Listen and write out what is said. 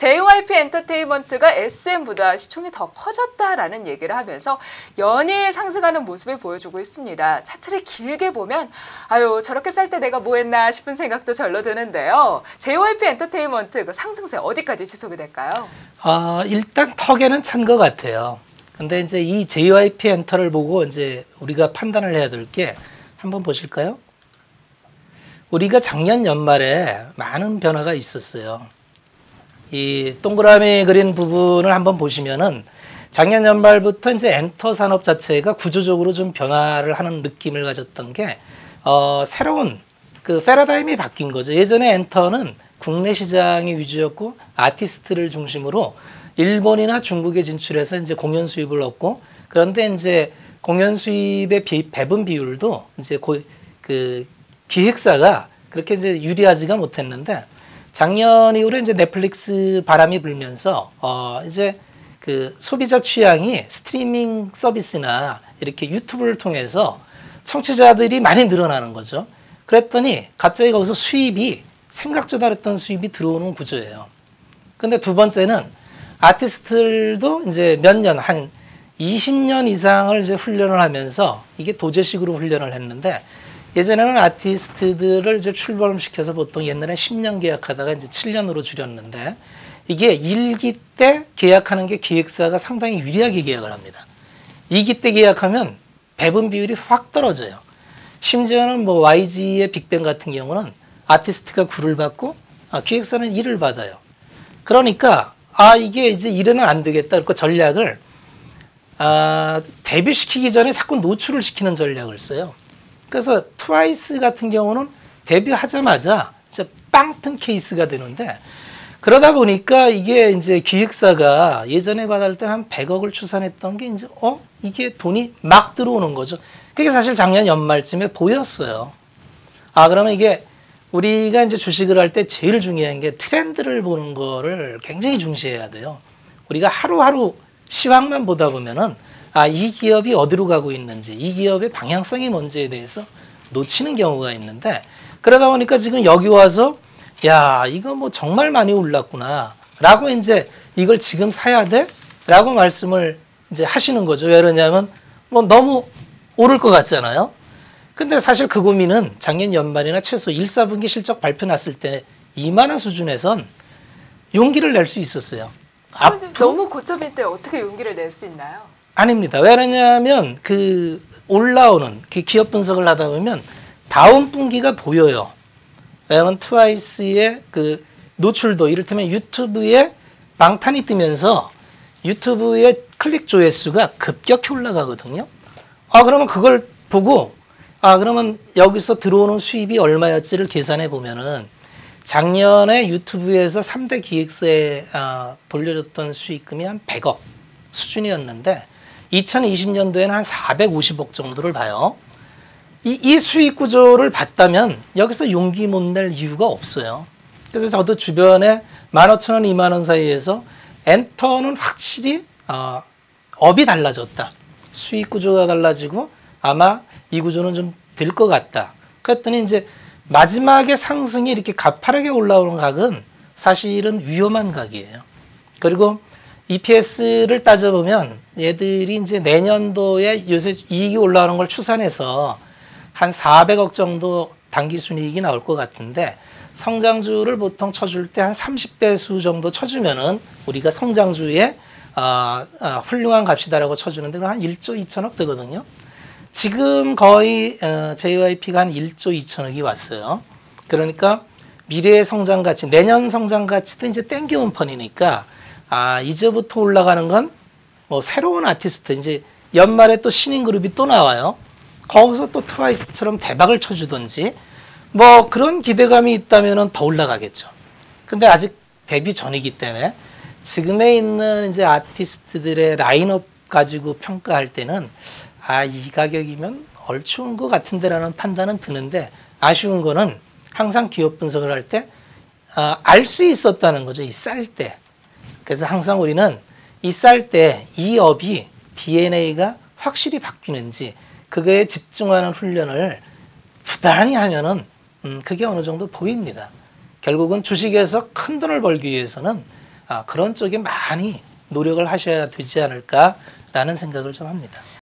JYP 엔터테인먼트가 SM보다 시총이 더 커졌다라는 얘기를 하면서 연일 상승하는 모습을 보여주고 있습니다. 차트를 길게 보면 아유 저렇게 쌀 때 내가 뭐 했나 싶은 생각도 절로 드는데요. JYP 엔터테인먼트 그 상승세 어디까지 지속이 될까요? 아, 일단 턱에는 찬 것 같아요. 근데 이제 이 JYP 엔터를 보고 이제 우리가 판단을 해야 될 게 한번 보실까요? 우리가 작년 연말에 많은 변화가 있었어요. 이 동그라미 그린 부분을 한번 보시면은 작년 연말부터 이제 엔터 산업 자체가 구조적으로 좀 변화를 하는 느낌을 가졌던 게 어, 새로운 그 패러다임이 바뀐 거죠. 예전에 엔터는 국내 시장이 위주였고 아티스트를 중심으로 일본이나 중국에 진출해서 이제 공연 수입을 얻고 그런데 이제 공연 수입의 비, 배분 비율도 이제 고, 그 기획사가 그렇게 이제 유리하지가 못했는데 작년 이후로 이제 넷플릭스 바람이 불면서 어 이제 그 소비자 취향이 스트리밍 서비스나 이렇게 유튜브를 통해서 청취자들이 많이 늘어나는 거죠. 그랬더니 갑자기 거기서 수입이 생각지도 않았던 수입이 들어오는 구조예요. 근데 두 번째는 아티스트들도 이제 몇 년, 한 20년 이상을 이제 훈련을 하면서 이게 도제식으로 훈련을 했는데 예전에는 아티스트들을 이제 출범시켜서 보통 옛날에 10년 계약하다가 이제 7년으로 줄였는데 이게 1기 때 계약하는 게 기획사가 상당히 유리하게 계약을 합니다. 2기 때 계약하면 배분 비율이 확 떨어져요. 심지어는 뭐 YG의 빅뱅 같은 경우는 아티스트가 굴을 받고 아, 기획사는 일을 받아요. 그러니까 아 이게 이제 이래는 안 되겠다. 그 전략을 아, 데뷔시키기 전에 자꾸 노출을 시키는 전략을 써요. 그래서 트와이스 같은 경우는 데뷔하자마자 진짜 빵튼 케이스가 되는데 그러다 보니까 이게 이제 기획사가 예전에 받을 때는 한 100억을 추산했던 게 이제 어 이게 돈이 막 들어오는 거죠. 그게 사실 작년 연말쯤에 보였어요. 아 그러면 이게 우리가 이제 주식을 할 때 제일 중요한 게 트렌드를 보는 거를 굉장히 중시해야 돼요. 우리가 하루하루 시황만 보다 보면은 아, 이 기업이 어디로 가고 있는지, 이 기업의 방향성이 뭔지에 대해서 놓치는 경우가 있는데, 그러다 보니까 지금 여기 와서, 야, 이거 뭐 정말 많이 올랐구나. 라고 이제 이걸 지금 사야 돼? 라고 말씀을 이제 하시는 거죠. 왜 그러냐면, 뭐 너무 오를 것 같잖아요. 근데 사실 그 고민은 작년 연말이나 최소 1, 4분기 실적 발표 났을 때 이만한 수준에선 용기를 낼 수 있었어요. 앞으로? 너무 고점일 때 어떻게 용기를 낼 수 있나요? 아닙니다. 왜냐하면 그 올라오는 그 기업 분석을 하다 보면 다음 분기가 보여요. 왜냐하면 트와이스의 그 노출도 이를테면 유튜브에 방탄이 뜨면서 유튜브의 클릭 조회수가 급격히 올라가거든요. 아 그러면 그걸 보고 아 그러면 여기서 들어오는 수입이 얼마였지를 계산해 보면은 작년에 유튜브에서 3대 기획사에 아, 돌려줬던 수익금이 한 100억 수준이었는데 2020년도에는 한 450억 정도를 봐요. 이, 이 수익 구조를 봤다면 여기서 용기 못 낼 이유가 없어요. 그래서 저도 주변에 15,000원, 2만원 사이에서 엔터는 확실히 어, 업이 달라졌다. 수익 구조가 달라지고 아마 이 구조는 좀 될 것 같다. 그랬더니 이제 마지막에 상승이 이렇게 가파르게 올라오는 각은 사실은 위험한 각이에요. 그리고 EPS를 따져보면 얘들이 이제 내년도에 요새 이익이 올라오는 걸 추산해서 한 400억 정도 단기 순이익이 나올 것 같은데 성장주를 보통 쳐줄 때 한 30배수 정도 쳐주면은 우리가 성장주에 어, 어, 훌륭한 값이다라고 쳐주는데 한 1조 2천억 되거든요. 지금 거의 어, JYP가 한 1조 2천억이 왔어요. 그러니까 미래의 성장 가치, 내년 성장 가치도 이제 땡겨온 편이니까 아 이제부터 올라가는 건 뭐 새로운 아티스트 이제 연말에 또 신인 그룹이 또 나와요. 거기서 또 트와이스처럼 대박을 쳐주든지 뭐 그런 기대감이 있다면은 더 올라가겠죠. 근데 아직 데뷔 전이기 때문에 지금에 있는 이제 아티스트들의 라인업 가지고 평가할 때는 아, 이 가격이면 얼추 것 같은데라는 판단은 드는데 아쉬운 거는 항상 기업 분석을 할 때 알수 있었다는 거죠. 이 쌀 때. 그래서 항상 우리는 이 쌀 때 이 업이 DNA가 확실히 바뀌는지 그거에 집중하는 훈련을 부단히 하면은 음, 그게 어느 정도 보입니다. 결국은 주식에서 큰 돈을 벌기 위해서는 아, 그런 쪽에 많이 노력을 하셔야 되지 않을까라는 생각을 좀 합니다.